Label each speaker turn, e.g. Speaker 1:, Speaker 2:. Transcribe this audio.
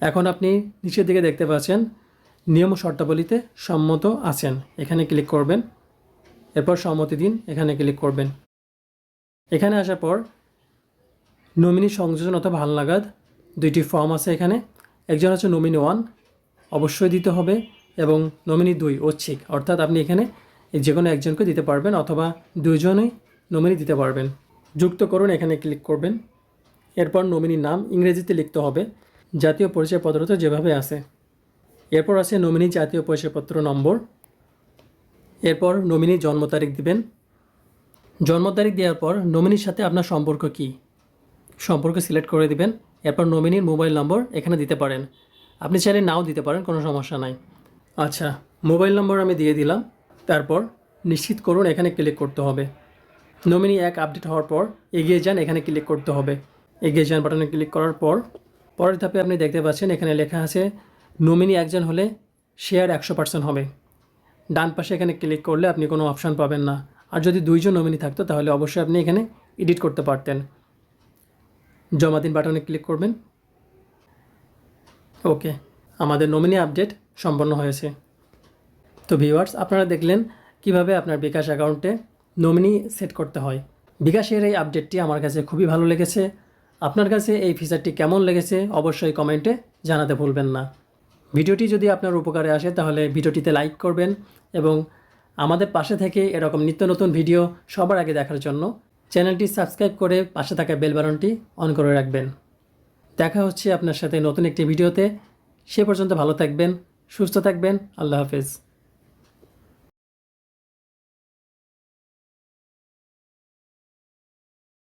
Speaker 1: এখন আপনি নিচের দিকে দেখতে পাচ্ছেন, নিয়ম শর্তাবলীতে সম্মত আছেন। এখানে ক্লিক করবেন, এরপর সম্মতি দিন, এখানে ক্লিক করবেন। এখানে আসার পর নমিনি সংযোজন অথবা হালনাগাদ দুইটি ফর্ম আছে এখানে। একজন আছে নমিনি ওয়ান অবশ্যই দিতে হবে, এবং নমিনি দুই, ঐচ্ছিক। অর্থাৎ আপনি এখানে যে কোনো একজনকে দিতে পারবেন অথবা দুইজনেই নমিনি দিতে পারবেন। যুক্ত করুন, এখানে ক্লিক করবেন। এরপর নমিনির নাম ইংরেজিতে লিখতে হবে। জাতীয় পরিচয়পত্র তো যেভাবে আছে। এরপর আছে নমিনি জাতীয় পরিচয়পত্র নম্বর। এরপর নমিনি জন্ম তারিখ দিবেন। জন্ম তারিখ দেওয়ার পর নমিনির সাথে আপনার সম্পর্ক কী? সম্পর্ক সিলেক্ট করে দিবেন। এরপর নমিনির মোবাইল নম্বর এখানে দিতে পারেন। আপনি চাইলে নাও দিতে পারেন, কোনো সমস্যা নাই। আচ্ছা মোবাইল নম্বর আমি দিয়ে দিলাম। তারপর নিশ্চিত করুন এখানে ক্লিক করতে হবে। নমিনি এক আপডেট হওয়ার পর এগিয়ে যান, এখানে ক্লিক করতে হবে। এগিয়ে যান বাটনে ক্লিক করার পর পরের ধাপে আপনি দেখতে পাচ্ছেন এখানে লেখা আছে নমিনি একজন হলে শেয়ার একশো পার্সেন্ট হবে। ডান পাশে এখানে ক্লিক করলে আপনি কোনো অপশান পাবেন না। আর যদি দুইজন নমিনি থাকতো, তাহলে অবশ্যই আপনি এখানে এডিট করতে পারতেন। জমা দিন বাটনে ক্লিক করবেন। ওকে আমাদের নমিনি আপডেট সম্পন্ন হয়েছে। তো ভিউয়ার্স আপনারা দেখলেন কীভাবে আপনার বিকাশ অ্যাকাউন্টে নমিনি সেট করতে হয়। বিকাশের এই আপডেটটি আমার কাছে খুবই ভালো লেগেছে। আপনার কাছে এই ফিচারটি কেমন লেগেছে, অবশ্যই কমেন্টে জানাতে ভুলবেন না। ভিডিওটি যদি আপনার উপকারে আসে, তাহলে ভিডিওটিতে লাইক করবেন এবং আমাদের পাশে থেকে এরকম নিত্য নতুন ভিডিও সবার আগে দেখার জন্য চ্যানেলটি সাবস্ক্রাইব করে পাশে থাকা বেল বাটনটি অন করে রাখবেন। দেখা হচ্ছে আপনার সাথে নতুন একটি ভিডিওতে সে পর্যন্ত ভালো থাকবেন, সুস্থ থাকবেন, আল্লাহ হাফেজ।